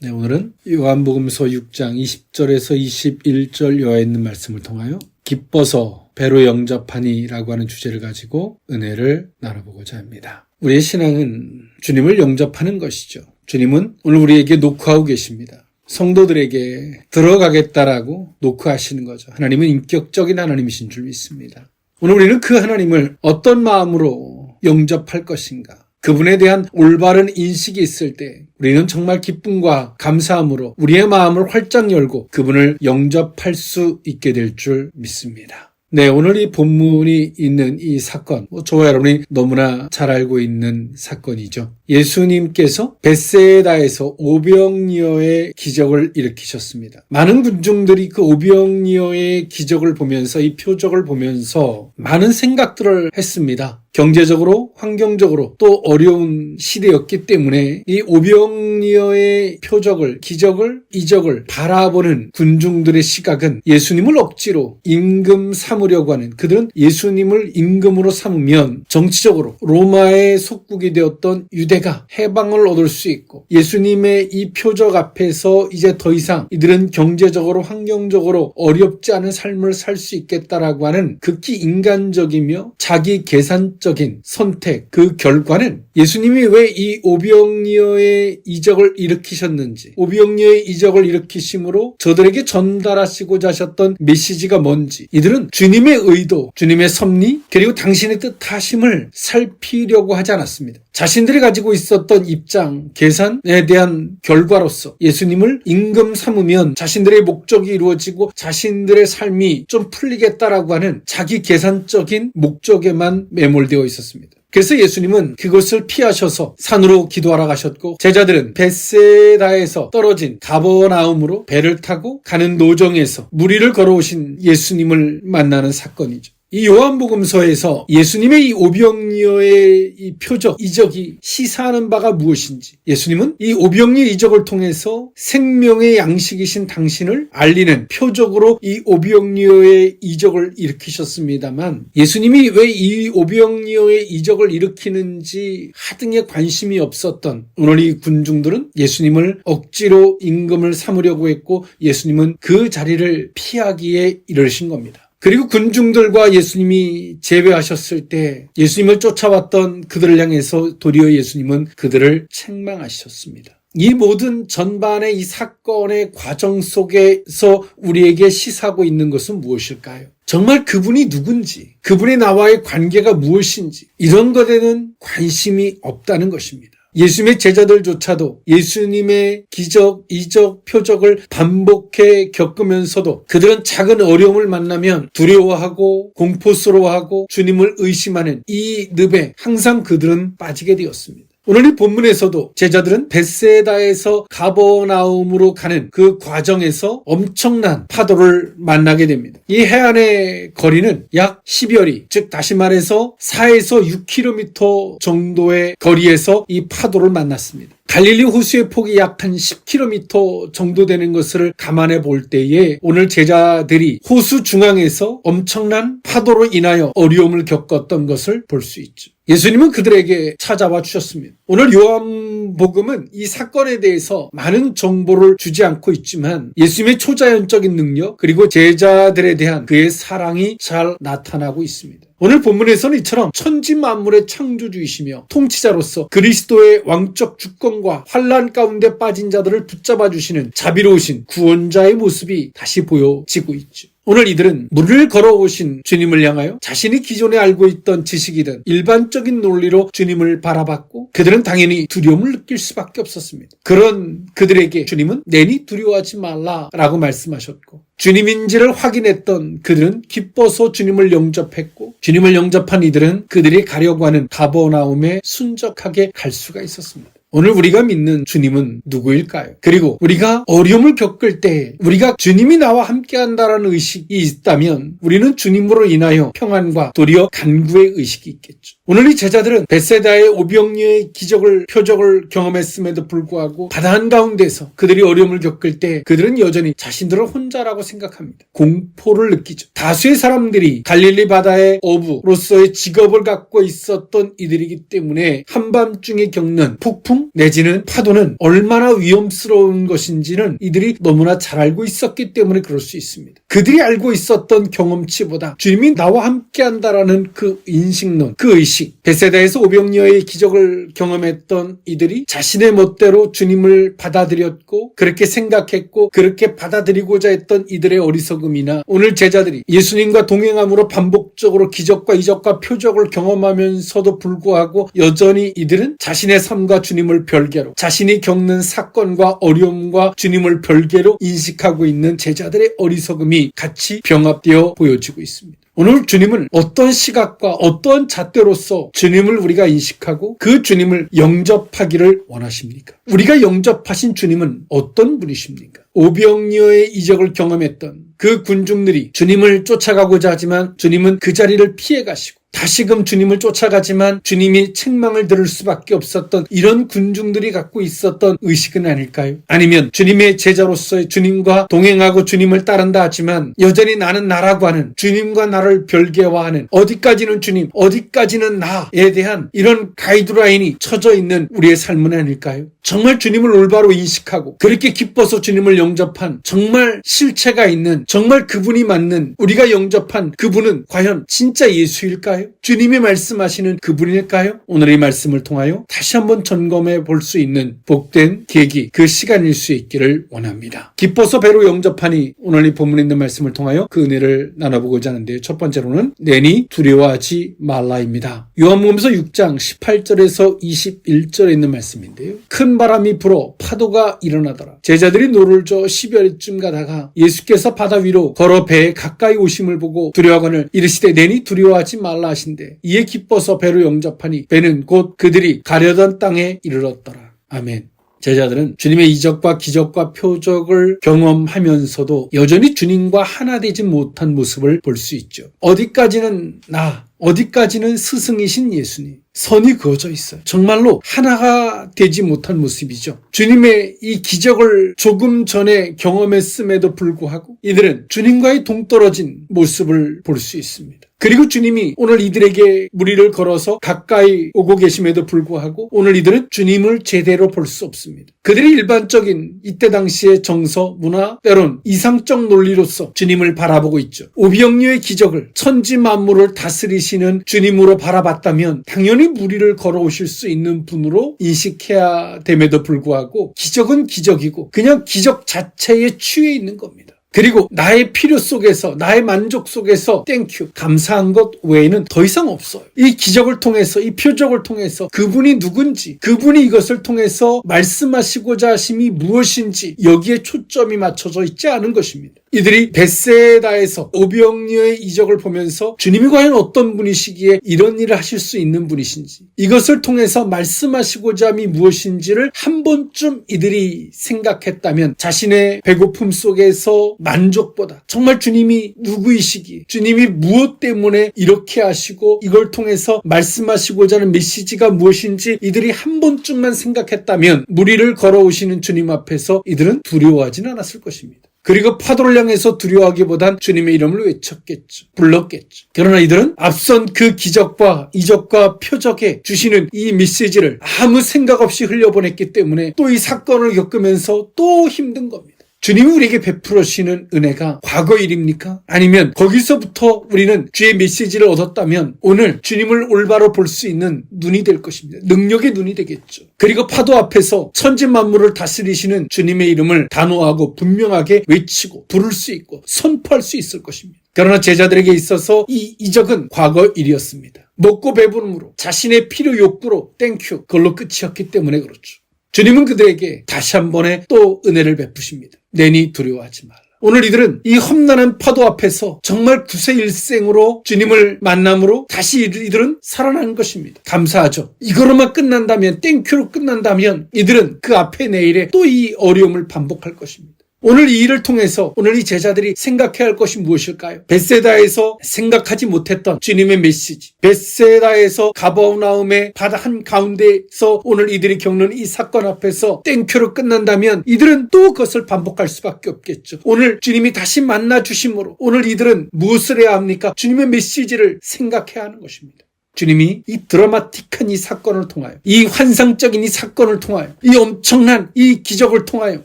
네, 오늘은 요한복음서 6장 20절에서 21절 요하에 있는 말씀을 통하여 기뻐서 배로 영접하니라고 하는 주제를 가지고 은혜를 나눠보고자 합니다. 우리의 신앙은 주님을 영접하는 것이죠. 주님은 오늘 우리에게 노크하고 계십니다. 성도들에게 들어가겠다라고 노크하시는 거죠. 하나님은 인격적인 하나님이신 줄 믿습니다. 오늘 우리는 그 하나님을 어떤 마음으로 영접할 것인가? 그분에 대한 올바른 인식이 있을 때 우리는 정말 기쁨과 감사함으로 우리의 마음을 활짝 열고 그분을 영접할 수 있게 될 줄 믿습니다. 네, 오늘 이 본문이 있는 이 사건, 뭐 저와 여러분이 너무나 잘 알고 있는 사건이죠. 예수님께서 베세다에서 오병이어의 기적을 일으키셨습니다. 많은 군중들이 그 오병이어의 기적을 보면서 이 표적을 보면서 많은 생각들을 했습니다. 경제적으로, 환경적으로 또 어려운 시대였기 때문에 이 오병이어의 표적을, 기적을, 이적을 바라보는 군중들의 시각은 예수님을 억지로 임금 삼 으려고 하는 그들은 예수님을 임금으로 삼으면 정치적으로 로마의 속국이 되었던 유대가 해방을 얻을 수 있고 예수님의 이 표적 앞에서 이제 더 이상 이들은 경제적으로, 환경적으로 어렵지 않은 삶을 살 수 있겠다라고 하는 극히 인간적이며 자기 계산적 적인 선택, 그 결과는 예수님이 왜 이 오병이어의 이적을 일으키셨는지, 오병이어의 이적을 일으키심으로 저들에게 전달하시고자 하셨던 메시지가 뭔지, 이들은 주 님의 의도, 주님의 섭리, 그리고 당신의 뜻하심을 살피려고 하지 않았습니다. 자신들이 가지고 있었던 입장, 계산에 대한 결과로서 예수님을 임금 삼으면 자신들의 목적이 이루어지고 자신들의 삶이 좀 풀리겠다라고 하는 자기 계산적인 목적에만 매몰되어 있었습니다. 그래서 예수님은 그것을 피하셔서 산으로 기도하러 가셨고 제자들은 베세다에서 떨어진 가버나움으로 배를 타고 가는 노정에서 무리를 걸어오신 예수님을 만나는 사건이죠. 이 요한복음서에서 예수님의 이 오병이어의 이 표적, 이적이 시사하는 바가 무엇인지 예수님은 이 오병이어 이적을 통해서 생명의 양식이신 당신을 알리는 표적으로 이 오병이어의 이적을 일으키셨습니다만 예수님이 왜 이 오병이어의 이적을 일으키는지 하등에 관심이 없었던 오늘 이 군중들은 예수님을 억지로 임금을 삼으려고 했고 예수님은 그 자리를 피하기에 이르신 겁니다. 그리고 군중들과 예수님이 재회하셨을 때 예수님을 쫓아왔던 그들을 향해서 도리어 예수님은 그들을 책망하셨습니다. 이 모든 전반의 이 사건의 과정 속에서 우리에게 시사하고 있는 것은 무엇일까요? 정말 그분이 누군지, 그분의 나와의 관계가 무엇인지, 이런 것에는 관심이 없다는 것입니다. 예수님의 제자들조차도 예수님의 기적, 이적, 표적을 반복해 겪으면서도 그들은 작은 어려움을 만나면 두려워하고 공포스러워하고 주님을 의심하는 이 늪에 항상 그들은 빠지게 되었습니다. 오늘 이 본문에서도 제자들은 베세다에서 가버나움으로 가는 그 과정에서 엄청난 파도를 만나게 됩니다. 이 해안의 거리는 약 10여리, 즉 다시 말해서 4에서 6km 정도의 거리에서 이 파도를 만났습니다. 갈릴리 호수의 폭이 약 한 10km 정도 되는 것을 감안해 볼 때에 오늘 제자들이 호수 중앙에서 엄청난 파도로 인하여 어려움을 겪었던 것을 볼 수 있죠. 예수님은 그들에게 찾아와 주셨습니다. 오늘 요한복음은 이 사건에 대해서 많은 정보를 주지 않고 있지만 예수님의 초자연적인 능력 그리고 제자들에 대한 그의 사랑이 잘 나타나고 있습니다. 오늘 본문에서는 이처럼 천지 만물의 창조주이시며 통치자로서 그리스도의 왕적 주권과 환란 가운데 빠진 자들을 붙잡아 주시는 자비로우신 구원자의 모습이 다시 보여지고 있죠. 오늘 이들은 물을 걸어오신 주님을 향하여 자신이 기존에 알고 있던 지식이든 일반적인 논리로 주님을 바라봤고 그들은 당연히 두려움을 느낄 수밖에 없었습니다. 그런 그들에게 주님은 내니 두려워하지 말라라고 말씀하셨고 주님인지를 확인했던 그들은 기뻐서 주님을 영접했고 주님을 영접한 이들은 그들이 가려고 하는 가버나움에 순적하게 갈 수가 있었습니다. 오늘 우리가 믿는 주님은 누구일까요? 그리고 우리가 어려움을 겪을 때 우리가 주님이 나와 함께 한다라는 의식이 있다면 우리는 주님으로 인하여 평안과 도리어 간구의 의식이 있겠죠. 오늘 이 제자들은 베세다의 오병이의 기적을 표적을 경험했음에도 불구하고 바다 한가운데서 그들이 어려움을 겪을 때 그들은 여전히 자신들을 혼자라고 생각합니다. 공포를 느끼죠. 다수의 사람들이 갈릴리 바다의 어부로서의 직업을 갖고 있었던 이들이기 때문에 한밤중에 겪는 폭풍 태풍 내지는 파도는 얼마나 위험스러운 것인지는 이들이 너무나 잘 알고 있었기 때문에 그럴 수 있습니다. 그들이 알고 있었던 경험치보다 주님이 나와 함께 한다라는 그 인식론, 그 의식, 베세다에서 오병이어의 기적을 경험했던 이들이 자신의 멋대로 주님을 받아들였고 그렇게 생각했고 그렇게 받아들이고자 했던 이들의 어리석음이나 오늘 제자들이 예수님과 동행함으로 반복적으로 기적과 이적과 표적을 경험하면서도 불구하고 여전히 이들은 자신의 삶과 주님을 별개로 자신이 겪는 사건과 어려움과 주님을 별개로 인식하고 있는 제자들의 어리석음이 같이 병합되어 보여지고 있습니다. 오늘 주님은 어떤 시각과 어떤 잣대로서 주님을 우리가 인식하고 그 주님을 영접하기를 원하십니까? 우리가 영접하신 주님은 어떤 분이십니까? 오병이어의 이적을 경험했던 그 군중들이 주님을 쫓아가고자 하지만 주님은 그 자리를 피해 가시고 다시금 주님을 쫓아가지만 주님이 책망을 들을 수밖에 없었던 이런 군중들이 갖고 있었던 의식은 아닐까요? 아니면 주님의 제자로서의 주님과 동행하고 주님을 따른다 하지만 여전히 나는 나라고 하는 주님과 나를 별개화하는 어디까지는 주님, 어디까지는 나에 대한 이런 가이드라인이 쳐져 있는 우리의 삶은 아닐까요? 정말 주님을 올바로 인식하고 그렇게 기뻐서 주님을 영접한 정말 실체가 있는 정말 그분이 맞는 우리가 영접한 그분은 과연 진짜 예수일까요? So 주님이 말씀하시는 그분일까요? 오늘 이 말씀을 통하여 다시 한번 점검해 볼 수 있는 복된 계기, 그 시간일 수 있기를 원합니다. 기뻐서 배로 영접하니 오늘 이 본문에 있는 말씀을 통하여 그 은혜를 나눠보고자 하는데요. 첫 번째로는 내니 두려워하지 말라입니다. 요한복음서 6장 18절에서 21절에 있는 말씀인데요. 큰 바람이 불어 파도가 일어나더라. 제자들이 노를 저 10여리쯤 가다가 예수께서 바다 위로 걸어 배에 가까이 오심을 보고 두려워하거늘 이르시되 내니 두려워하지 말라 하신 대 이에 기뻐서 배로 영접하니 배는 곧 그들이 가려던 땅에 이르렀더라. 아멘. 제자들은 주님의 이적과 기적과 표적을 경험하면서도 여전히 주님과 하나 되지 못한 모습을 볼 수 있죠. 어디까지는 나, 어디까지는 스승이신 예수님. 선이 그어져 있어요. 정말로 하나가 되지 못한 모습이죠. 주님의 이 기적을 조금 전에 경험했음에도 불구하고 이들은 주님과의 동떨어진 모습을 볼 수 있습니다. 그리고 주님이 오늘 이들에게 무리를 걸어서 가까이 오고 계심에도 불구하고 오늘 이들은 주님을 제대로 볼 수 없습니다. 그들이 일반적인 이때 당시의 정서, 문화, 때론 이상적 논리로서 주님을 바라보고 있죠. 오병류의 기적을 천지 만물을 다스리시는 주님으로 바라봤다면 당연히 무리를 걸어오실 수 있는 분으로 인식해야 됨에도 불구하고 기적은 기적이고 그냥 기적 자체에 취해 있는 겁니다. 그리고 나의 필요 속에서 나의 만족 속에서 땡큐 감사한 것 외에는 더 이상 없어요. 이 기적을 통해서 이 표적을 통해서 그분이 누군지 그분이 이것을 통해서 말씀하시고자 하심이 무엇인지 여기에 초점이 맞춰져 있지 않은 것입니다. 이들이 베세다에서 오병리의 이적을 보면서 주님이 과연 어떤 분이시기에 이런 일을 하실 수 있는 분이신지 이것을 통해서 말씀하시고자 함이 무엇인지를 한 번쯤 이들이 생각했다면 자신의 배고픔 속에서 만족보다 정말 주님이 누구이시기 주님이 무엇 때문에 이렇게 하시고 이걸 통해서 말씀하시고자 하는 메시지가 무엇인지 이들이 한 번쯤만 생각했다면 무리를 걸어오시는 주님 앞에서 이들은 두려워하지는 않았을 것입니다. 그리고 파도를 향해서 두려워하기보단 주님의 이름을 외쳤겠죠. 불렀겠죠. 그러나 이들은 앞선 그 기적과 이적과 표적에 주시는 이 메시지를 아무 생각 없이 흘려보냈기 때문에 또 이 사건을 겪으면서 또 힘든 겁니다. 주님이 우리에게 베풀어주시는 은혜가 과거 일입니까? 아니면 거기서부터 우리는 주의 메시지를 얻었다면 오늘 주님을 올바로 볼 수 있는 눈이 될 것입니다. 능력의 눈이 되겠죠. 그리고 파도 앞에서 천지 만물을 다스리시는 주님의 이름을 단호하고 분명하게 외치고 부를 수 있고 선포할 수 있을 것입니다. 그러나 제자들에게 있어서 이 이적은 과거 일이었습니다. 먹고 배부름으로 자신의 필요 욕구로 땡큐 그걸로 끝이었기 때문에 그렇죠. 주님은 그들에게 다시 한 번에 또 은혜를 베푸십니다. 내니 두려워하지 말라. 오늘 이들은 이 험난한 파도 앞에서 정말 구세 일생으로 주님을 만남으로 다시 이들은 살아난 것입니다. 감사하죠. 이거로만 끝난다면 땡큐로 끝난다면 이들은 그 앞에 내일에 또 이 어려움을 반복할 것입니다. 오늘 이 일을 통해서 오늘 이 제자들이 생각해야 할 것이 무엇일까요? 베세다에서 생각하지 못했던 주님의 메시지. 베세다에서 가버나움의 바다 한 가운데서 오늘 이들이 겪는 이 사건 앞에서 땡큐로 끝난다면 이들은 또 그것을 반복할 수밖에 없겠죠. 오늘 주님이 다시 만나 주심으로 오늘 이들은 무엇을 해야 합니까? 주님의 메시지를 생각해야 하는 것입니다. 주님이 이 드라마틱한 이 사건을 통하여, 이 환상적인 이 사건을 통하여, 이 엄청난 이 기적을 통하여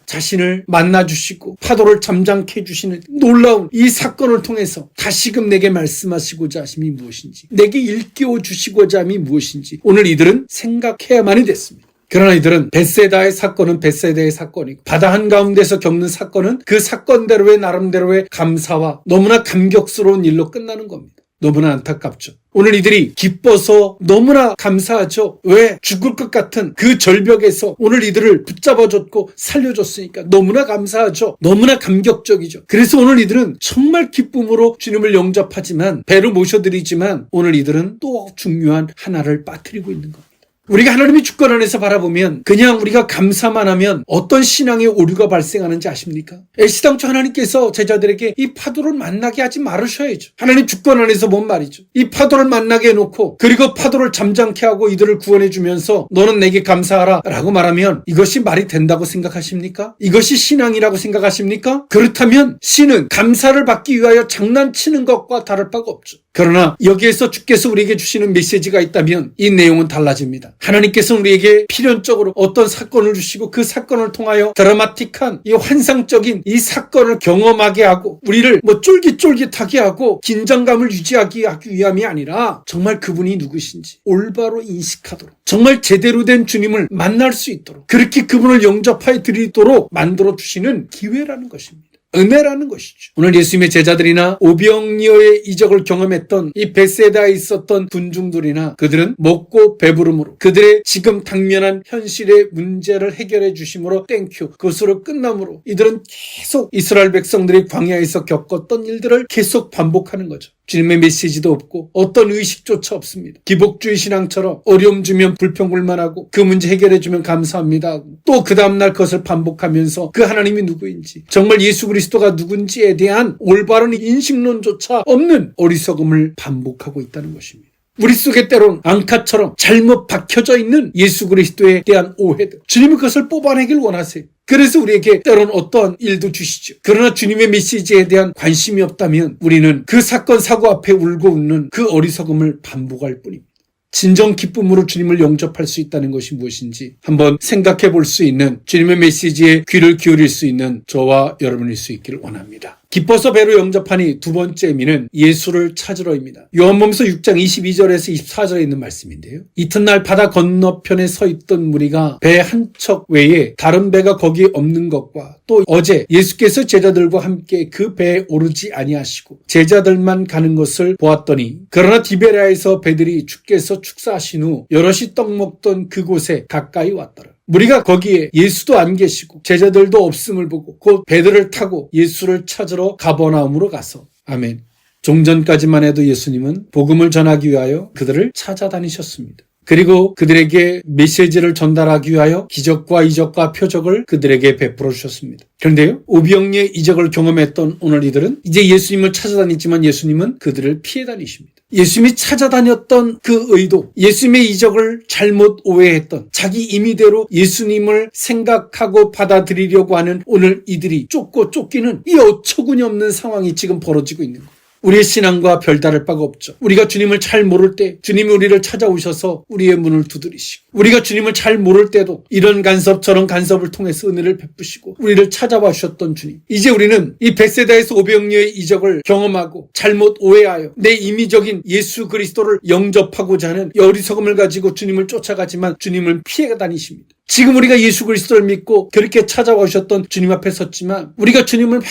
자신을 만나 주시고 파도를 잠잠케 해 주시는 놀라운 이 사건을 통해서 다시금 내게 말씀하시고자 하심이 무엇인지, 내게 일깨워 주시고자 함이 무엇인지, 오늘 이들은 생각해야만이 됐습니다. 그러나 이들은 벳세다의 사건은 벳세다의 사건이고 바다 한가운데서 겪는 사건은 그 사건대로의 나름대로의 감사와 너무나 감격스러운 일로 끝나는 겁니다. 너무나 안타깝죠. 오늘 이들이 기뻐서 너무나 감사하죠. 왜 죽을 것 같은 그 절벽에서 오늘 이들을 붙잡아줬고 살려줬으니까 너무나 감사하죠. 너무나 감격적이죠. 그래서 오늘 이들은 정말 기쁨으로 주님을 영접하지만 배로 모셔드리지만 오늘 이들은 또 중요한 하나를 빠뜨리고 있는 겁니다. 우리가 하나님의 주권 안에서 바라보면 그냥 우리가 감사만 하면 어떤 신앙의 오류가 발생하는지 아십니까? 애시당초 하나님께서 제자들에게 이 파도를 만나게 하지 말으셔야죠. 하나님 주권 안에서 뭔 말이죠? 이 파도를 만나게 해놓고 그리고 파도를 잠잠케 하고 이들을 구원해 주면서 너는 내게 감사하라 라고 말하면 이것이 말이 된다고 생각하십니까? 이것이 신앙이라고 생각하십니까? 그렇다면 신은 감사를 받기 위하여 장난치는 것과 다를 바가 없죠. 그러나 여기에서 주께서 우리에게 주시는 메시지가 있다면 이 내용은 달라집니다. 하나님께서 우리에게 필연적으로 어떤 사건을 주시고 그 사건을 통하여 드라마틱한 이 환상적인 이 사건을 경험하게 하고 우리를 뭐 쫄깃쫄깃하게 하고 긴장감을 유지하기 하기 위함이 아니라 정말 그분이 누구신지 올바로 인식하도록 정말 제대로 된 주님을 만날 수 있도록 그렇게 그분을 영접하여 드리도록 만들어 주시는 기회라는 것입니다. 은혜라는 것이죠. 오늘 예수님의 제자들이나 오병이어의 이적을 경험했던 이 베세다에 있었던 군중들이나 그들은 먹고 배부름으로 그들의 지금 당면한 현실의 문제를 해결해 주심으로 땡큐 그것으로 끝남으로 이들은 계속 이스라엘 백성들이 광야에서 겪었던 일들을 계속 반복하는 거죠. 주님의 메시지도 없고 어떤 의식조차 없습니다. 기복주의 신앙처럼 어려움 주면 불평불만하고 그 문제 해결해 주면 감사합니다. 또 그 다음날 그것을 반복하면서 그 하나님이 누구인지 정말 예수 그리스도가 누군지에 대한 올바른 인식론조차 없는 어리석음을 반복하고 있다는 것입니다. 우리 속에 때론 앙카처럼 잘못 박혀져 있는 예수 그리스도에 대한 오해들. 주님이 그것을 뽑아내길 원하세요. 그래서 우리에게 때론 어떠한 일도 주시죠. 그러나 주님의 메시지에 대한 관심이 없다면 우리는 그 사건 사고 앞에 울고 웃는 그 어리석음을 반복할 뿐입니다. 진정 기쁨으로 주님을 영접할 수 있다는 것이 무엇인지 한번 생각해 볼 수 있는 주님의 메시지에 귀를 기울일 수 있는 저와 여러분일 수 있기를 원합니다. 기뻐서 배로 영접하니 두 번째 의미는 예수를 찾으러입니다. 요한복음서 6장 22절에서 24절에 있는 말씀인데요. 이튿날 바다 건너편에 서 있던 무리가 배 한 척 외에 다른 배가 거기 없는 것과 또 어제 예수께서 제자들과 함께 그 배에 오르지 아니하시고 제자들만 가는 것을 보았더니 그러나 디베라에서 배들이 주께서 축사하신 후 여럿이 떡 먹던 그곳에 가까이 왔더라. 우리가 거기에 예수도 안 계시고 제자들도 없음을 보고 곧 배들을 타고 예수를 찾으러 가버나움으로 가서 아멘. 종전까지만 해도 예수님은 복음을 전하기 위하여 그들을 찾아다니셨습니다. 그리고 그들에게 메시지를 전달하기 위하여 기적과 이적과 표적을 그들에게 베풀어 주셨습니다. 그런데요, 오병의 이적을 경험했던 오늘 이들은 이제 예수님을 찾아다니지만 예수님은 그들을 피해 다니십니다. 예수님이 찾아다녔던 그 의도, 예수님의 이적을 잘못 오해했던 자기 임의대로 예수님을 생각하고 받아들이려고 하는 오늘 이들이 쫓고 쫓기는 이 어처구니 없는 상황이 지금 벌어지고 있는 거예요. 우리의 신앙과 별다를 바가 없죠. 우리가 주님을 잘 모를 때 주님이 우리를 찾아오셔서 우리의 문을 두드리시고 우리가 주님을 잘 모를 때도 이런 간섭 저런 간섭을 통해서 은혜를 베푸시고 우리를 찾아와 주셨던 주님. 이제 우리는 이 베세다에서 오병리의 이적을 경험하고 잘못 오해하여 내 임의적인 예수 그리스도를 영접하고자 하는 이 어리석음을 가지고 주님을 쫓아가지만 주님을 피해 다니십니다. 지금 우리가 예수 그리스도를 믿고 그렇게 찾아와 주셨던 주님 앞에 섰지만 우리가 주님을 막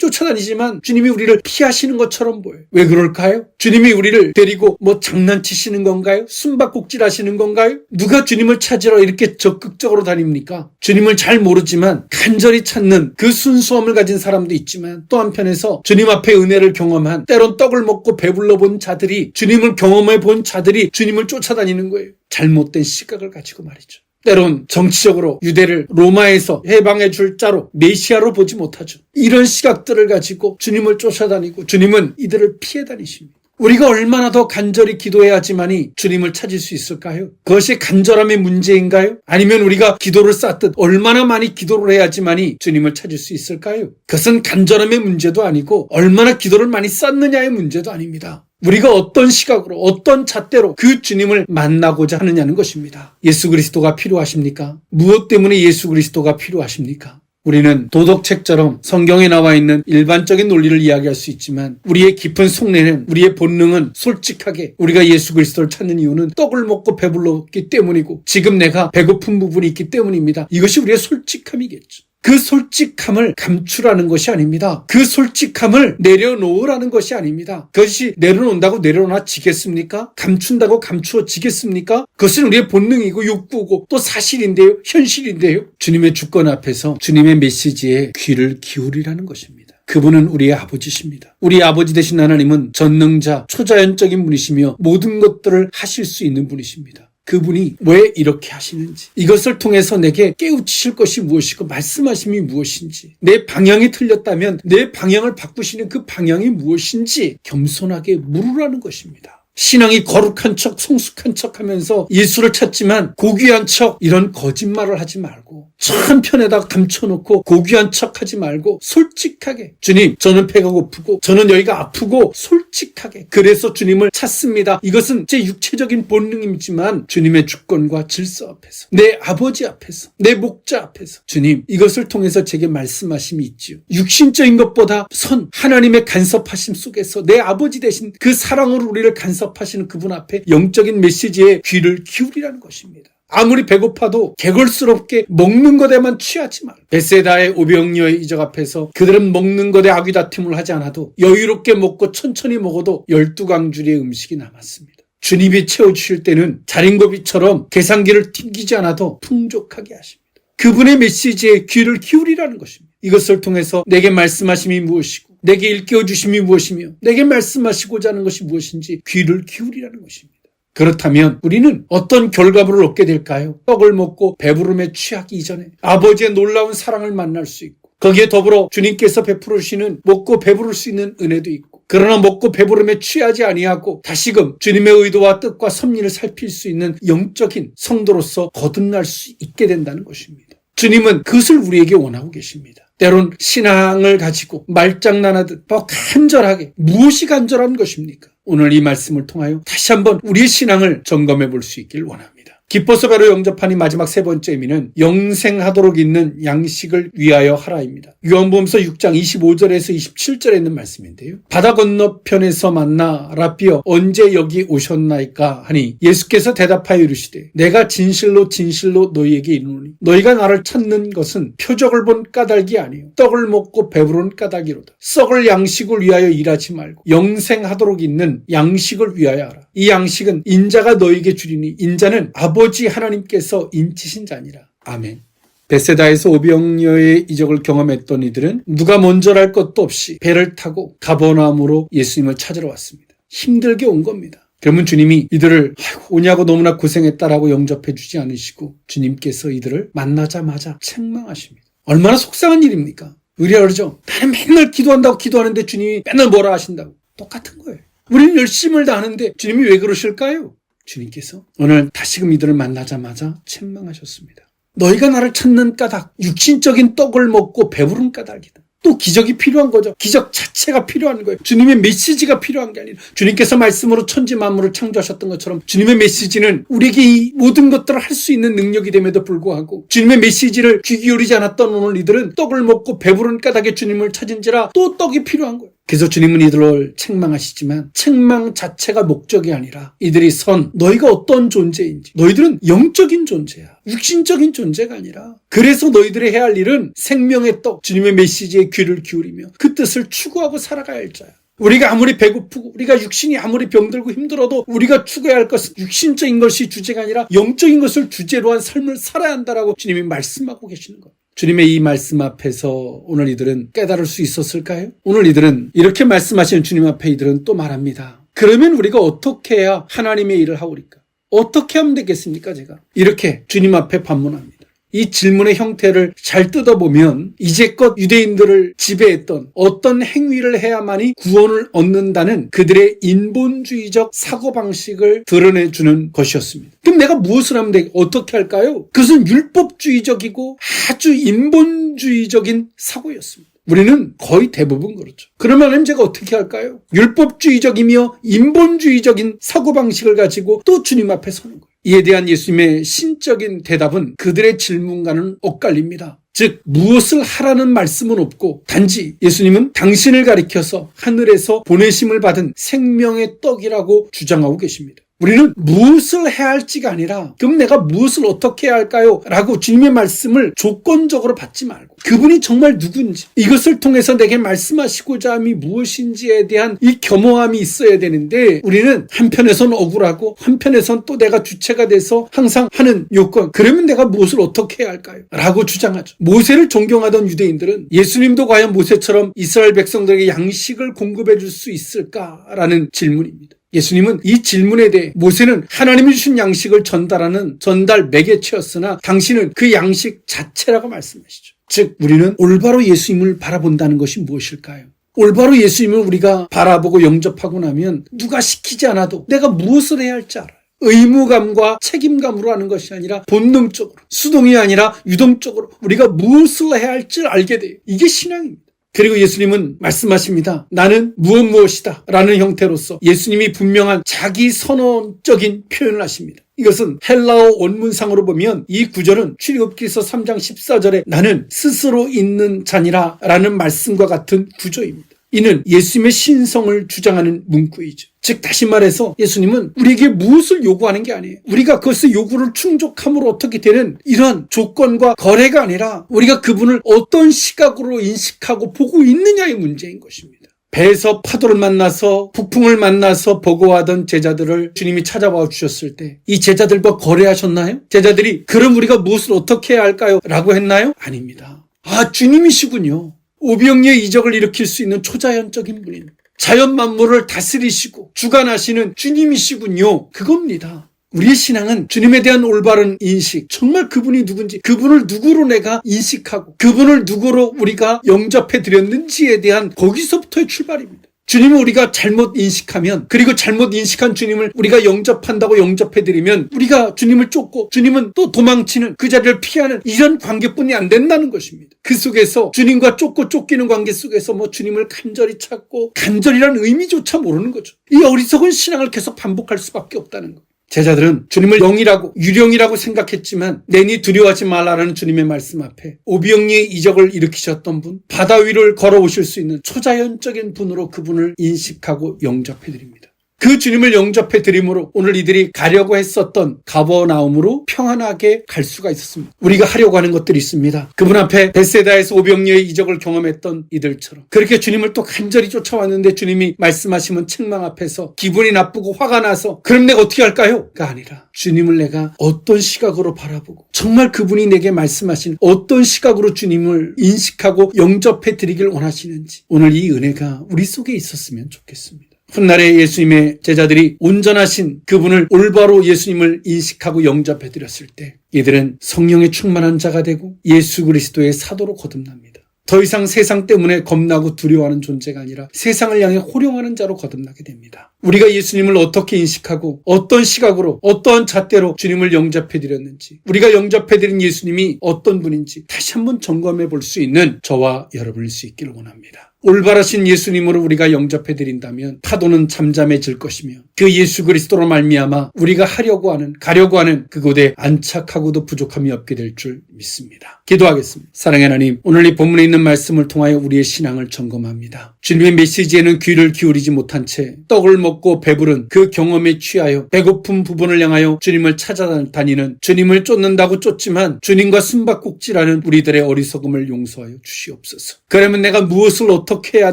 쫓아다니지만 주님이 우리를 피하시는 것처럼 보여요. 왜 그럴까요? 주님이 우리를 데리고 뭐 장난치시는 건가요? 숨바꼭질 하시는 건가요? 누가 주님을 찾으러 이렇게 적극적으로 다닙니까? 주님을 잘 모르지만 간절히 찾는 그 순수함을 가진 사람도 있지만 또 한편에서 주님 앞에 은혜를 경험한 때론 떡을 먹고 배불러 본 자들이 주님을 경험해 본 자들이 주님을 쫓아다니는 거예요. 잘못된 시각을 가지고 말이죠. 때론 정치적으로 유대를 로마에서 해방해 줄 자로 메시아로 보지 못하죠. 이런 시각들을 가지고 주님을 쫓아다니고 주님은 이들을 피해 다니십니다. 우리가 얼마나 더 간절히 기도해야지만이 주님을 찾을 수 있을까요? 그것이 간절함의 문제인가요? 아니면 우리가 기도를 쌓듯 얼마나 많이 기도를 해야지만이 주님을 찾을 수 있을까요? 그것은 간절함의 문제도 아니고 얼마나 기도를 많이 쌓느냐의 문제도 아닙니다. 우리가 어떤 시각으로 어떤 잣대로 그 주님을 만나고자 하느냐는 것입니다. 예수 그리스도가 필요하십니까? 무엇 때문에 예수 그리스도가 필요하십니까? 우리는 도덕책처럼 성경에 나와 있는 일반적인 논리를 이야기할 수 있지만 우리의 깊은 속내는 우리의 본능은 솔직하게 우리가 예수 그리스도를 찾는 이유는 떡을 먹고 배불렀기 때문이고 지금 내가 배고픈 부분이 있기 때문입니다. 이것이 우리의 솔직함이겠죠. 그 솔직함을 감추라는 것이 아닙니다. 그 솔직함을 내려놓으라는 것이 아닙니다. 그것이 내려놓는다고 내려놔지겠습니까? 감춘다고 감추어지겠습니까? 그것은 우리의 본능이고 욕구고 또 사실인데요. 현실인데요. 주님의 주권 앞에서 주님의 메시지에 귀를 기울이라는 것입니다. 그분은 우리의 아버지십니다. 우리 아버지 되신 하나님은 전능자, 초자연적인 분이시며 모든 것들을 하실 수 있는 분이십니다. 그분이 왜 이렇게 하시는지 이것을 통해서 내게 깨우치실 것이 무엇이고 말씀하심이 무엇인지 내 방향이 틀렸다면 내 방향을 바꾸시는 그 방향이 무엇인지 겸손하게 물으라는 것입니다. 신앙이 거룩한 척, 성숙한 척 하면서 예수를 찾지만 고귀한 척, 이런 거짓말을 하지 말고, 한편에다 감춰놓고 고귀한 척 하지 말고, 솔직하게, 주님, 저는 배가 고프고, 저는 여기가 아프고, 솔직하게, 그래서 주님을 찾습니다. 이것은 제 육체적인 본능이지만, 주님의 주권과 질서 앞에서, 내 아버지 앞에서, 내 목자 앞에서, 주님, 이것을 통해서 제게 말씀하심이 있지요. 육신적인 것보다 선, 하나님의 간섭하심 속에서 내 아버지 대신 그 사랑으로 우리를 간섭 하시는 그분 앞에 영적인 메시지에 귀를 기울이라는 것입니다. 아무리 배고파도 개걸스럽게 먹는 것에만 취하지 말. 베세다의 오병이어의 이적 앞에서 그들은 먹는 것에 아귀다툼을 하지 않아도 여유롭게 먹고 천천히 먹어도 열두 강줄의 음식이 남았습니다. 주님이 채워주실 때는 자린고비처럼 계산기를 튕기지 않아도 풍족하게 하십니다. 그분의 메시지에 귀를 기울이라는 것입니다. 이것을 통해서 내게 말씀하심이 무엇이고 내게 일깨워 주심이 무엇이며 내게 말씀하시고자 하는 것이 무엇인지 귀를 기울이라는 것입니다. 그렇다면 우리는 어떤 결과물을 얻게 될까요? 떡을 먹고 배부름에 취하기 이전에 아버지의 놀라운 사랑을 만날 수 있고 거기에 더불어 주님께서 베풀어 주시는 먹고 배부를 수 있는 은혜도 있고 그러나 먹고 배부름에 취하지 아니하고 다시금 주님의 의도와 뜻과 섭리를 살필 수 있는 영적인 성도로서 거듭날 수 있게 된다는 것입니다. 주님은 그것을 우리에게 원하고 계십니다. 때론 신앙을 가지고 말장난하듯 뭐 간절하게 무엇이 간절한 것입니까? 오늘 이 말씀을 통하여 다시 한번 우리의 신앙을 점검해 볼 수 있길 원합니다. 기뻐서 배로 영접하니 마지막 세 번째 의미는 영생하도록 있는 양식을 위하여 하라입니다. 요한복음서 6장 25절에서 27절에 있는 말씀인데요. 바다 건너편에서 만나 라비어 언제 여기 오셨나이까 하니 예수께서 대답하여 이르시되 내가 진실로 진실로 너희에게 이르노니 너희가 나를 찾는 것은 표적을 본 까닭이 아니요 떡을 먹고 배부른 까닭이로다. 썩을 양식을 위하여 일하지 말고 영생하도록 있는 양식을 위하여 하라. 이 양식은 인자가 너에게 주리니 인자는 아버 지 하나님께서 인치신 자니라. 아멘. 베세다에서 오병여의 이적을 경험했던 이들은 누가 먼저랄 것도 없이 배를 타고 가버나움으로 예수님을 찾으러 왔습니다. 힘들게 온 겁니다. 그러면 주님이 이들을 오냐고 너무나 고생했다라고 영접해 주지 않으시고 주님께서 이들을 만나자마자 책망하십니다. 얼마나 속상한 일입니까? 그러죠. 나는 맨날 기도한다고 기도하는데 주님이 맨날 뭐라 하신다고. 똑같은 거예요. 우리는 열심을 다하는데 주님이 왜 그러실까요? 주님께서 오늘 다시금 이들을 만나자마자 책망하셨습니다. 너희가 나를 찾는 까닭, 육신적인 떡을 먹고 배부른 까닭이다. 또 기적이 필요한 거죠. 기적 자체가 필요한 거예요. 주님의 메시지가 필요한 게 아니라 주님께서 말씀으로 천지 만물을 창조하셨던 것처럼 주님의 메시지는 우리에게 이 모든 것들을 할 수 있는 능력이 됨에도 불구하고 주님의 메시지를 귀 기울이지 않았던 오늘 이들은 떡을 먹고 배부른 까닭에 주님을 찾은지라 또 떡이 필요한 거예요. 그래서 주님은 이들을 책망하시지만 책망 자체가 목적이 아니라 이들이 선 너희가 어떤 존재인지 너희들은 영적인 존재야. 육신적인 존재가 아니라 그래서 너희들이 해야 할 일은 생명의 떡 주님의 메시지에 귀를 기울이며 그 뜻을 추구하고 살아가야 할 자야. 우리가 아무리 배고프고 우리가 육신이 아무리 병들고 힘들어도 우리가 추구해야 할 것은 육신적인 것이 주제가 아니라 영적인 것을 주제로 한 삶을 살아야 한다라고 주님이 말씀하고 계시는 거예요. 주님의 이 말씀 앞에서 오늘 이들은 깨달을 수 있었을까요? 오늘 이들은 이렇게 말씀하시는 주님 앞에 이들은 또 말합니다. 그러면 우리가 어떻게 해야 하나님의 일을 하오리까? 어떻게 하면 되겠습니까, 제가? 이렇게 주님 앞에 반문합니다. 이 질문의 형태를 잘 뜯어보면 이제껏 유대인들을 지배했던 어떤 행위를 해야만이 구원을 얻는다는 그들의 인본주의적 사고방식을 드러내주는 것이었습니다. 그럼 내가 무엇을 하면 돼? 어떻게 할까요? 그것은 율법주의적이고 아주 인본주의적인 사고였습니다. 우리는 거의 대부분 그렇죠. 그러면 제가 어떻게 할까요? 율법주의적이며 인본주의적인 사고방식을 가지고 또 주님 앞에 서는 거예요. 이에 대한 예수님의 신적인 대답은 그들의 질문과는 엇갈립니다. 즉 무엇을 하라는 말씀은 없고 단지 예수님은 당신을 가리켜서 하늘에서 보내심을 받은 생명의 떡이라고 주장하고 계십니다. 우리는 무엇을 해야 할지가 아니라 그럼 내가 무엇을 어떻게 해야 할까요? 라고 주님의 말씀을 조건적으로 받지 말고 그분이 정말 누군지 이것을 통해서 내게 말씀하시고자 함이 무엇인지에 대한 이 겸허함이 있어야 되는데 우리는 한편에선 억울하고 한편에선 또 내가 주체가 돼서 항상 하는 요건 그러면 내가 무엇을 어떻게 해야 할까요? 라고 주장하죠. 모세를 존경하던 유대인들은 예수님도 과연 모세처럼 이스라엘 백성들에게 양식을 공급해 줄 수 있을까라는 질문입니다. 예수님은 이 질문에 대해 모세는 하나님이 주신 양식을 전달하는 전달 매개체였으나 당신은 그 양식 자체라고 말씀하시죠. 즉 우리는 올바로 예수님을 바라본다는 것이 무엇일까요? 올바로 예수님을 우리가 바라보고 영접하고 나면 누가 시키지 않아도 내가 무엇을 해야 할지 알아요. 의무감과 책임감으로 하는 것이 아니라 본능적으로 수동이 아니라 유동적으로 우리가 무엇을 해야 할지 알게 돼요. 이게 신앙입니다. 그리고 예수님은 말씀하십니다. 나는 무엇 무엇이다. 라는 형태로서 예수님이 분명한 자기 선언적인 표현을 하십니다. 이것은 헬라어 원문상으로 보면 이 구절은 출애굽기서 3장 14절에 나는 스스로 있는 자니라 라는 말씀과 같은 구조입니다. 이는 예수님의 신성을 주장하는 문구이죠. 즉 다시 말해서 예수님은 우리에게 무엇을 요구하는 게 아니에요. 우리가 그것을 요구를 충족함으로 어떻게 되는 이런 조건과 거래가 아니라 우리가 그분을 어떤 시각으로 인식하고 보고 있느냐의 문제인 것입니다. 배에서 파도를 만나서 북풍을 만나서 보고하던 제자들을 주님이 찾아와 주셨을 때 이 제자들과 거래하셨나요? 제자들이 그럼 우리가 무엇을 어떻게 해야 할까요? 라고 했나요? 아닙니다. 아 주님이시군요. 오병리의 이적을 일으킬 수 있는 초자연적인 분인 자연 만물을 다스리시고 주관하시는 주님이시군요. 그겁니다. 우리의 신앙은 주님에 대한 올바른 인식, 정말 그분이 누군지, 그분을 누구로 내가 인식하고, 그분을 누구로 우리가 영접해 드렸는지에 대한 거기서부터의 출발입니다. 주님을 우리가 잘못 인식하면 그리고 잘못 인식한 주님을 우리가 영접한다고 영접해드리면 우리가 주님을 쫓고 주님은 또 도망치는 그 자리를 피하는 이런 관계뿐이 안 된다는 것입니다. 그 속에서 주님과 쫓고 쫓기는 관계 속에서 뭐 주님을 간절히 찾고 간절이라는 의미조차 모르는 거죠. 이 어리석은 신앙을 계속 반복할 수밖에 없다는 거. 제자들은 주님을 영이라고 유령이라고 생각했지만 내니 두려워하지 말라라는 주님의 말씀 앞에 오병리의 이적을 일으키셨던 분 바다 위를 걸어오실 수 있는 초자연적인 분으로 그분을 인식하고 영접해 드립니다. 그 주님을 영접해 드림으로 오늘 이들이 가려고 했었던 가버나움으로 평안하게 갈 수가 있었습니다. 우리가 하려고 하는 것들이 있습니다. 그분 앞에 베세다에서 오병리의 이적을 경험했던 이들처럼 그렇게 주님을 또 간절히 쫓아왔는데 주님이 말씀하시면 책망 앞에서 기분이 나쁘고 화가 나서 그럼 내가 어떻게 할까요?가 아니라 주님을 내가 어떤 시각으로 바라보고 정말 그분이 내게 말씀하신 어떤 시각으로 주님을 인식하고 영접해 드리길 원하시는지 오늘 이 은혜가 우리 속에 있었으면 좋겠습니다. 훗날에 예수님의 제자들이 온전하신 그분을 올바로 예수님을 인식하고 영접해 드렸을 때 이들은 성령에 충만한 자가 되고 예수 그리스도의 사도로 거듭납니다. 더 이상 세상 때문에 겁나고 두려워하는 존재가 아니라 세상을 향해 호령하는 자로 거듭나게 됩니다. 우리가 예수님을 어떻게 인식하고 어떤 시각으로 어떠한 잣대로 주님을 영접해 드렸는지 우리가 영접해 드린 예수님이 어떤 분인지 다시 한번 점검해 볼 수 있는 저와 여러분일 수 있기를 원합니다. 올바르신 예수님으로 우리가 영접해 드린다면 파도는 잠잠해질 것이며 그 예수 그리스도로 말미암아 우리가 하려고 하는 가려고 하는 그곳에 안착하고도 부족함이 없게 될 줄 믿습니다. 기도하겠습니다. 사랑의 하나님, 오늘 이 본문에 있는 말씀을 통하여 우리의 신앙을 점검합니다. 주님의 메시지에는 귀를 기울이지 못한 채 떡을 먹고 배부른 그 경험에 취하여 배고픈 부분을 향하여 주님을 찾아다니는 주님을 쫓는다고 쫓지만 주님과 숨바꼭질하는 우리들의 어리석음을 용서하여 주시옵소서. 그러면 내가 무엇을 해야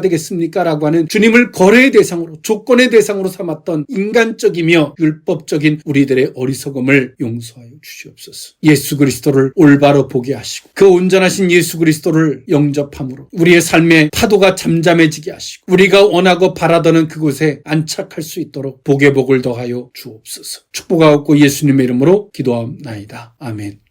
되겠습니까? 라고 하는 주님을 거래의 대상으로 조건의 대상으로 삼았던 인간적이며 율법적인 우리들의 어리석음을 용서하여 주시옵소서. 예수 그리스도를 올바로 보게 하시고 그 온전하신 예수 그리스도를 영접함으로 우리의 삶의 파도가 잠잠해지게 하시고 우리가 원하고 바라던 그곳에 안착할 수 있도록 복의 복을 더하여 주옵소서. 축복하옵고 예수님의 이름으로 기도하옵나이다. 아멘.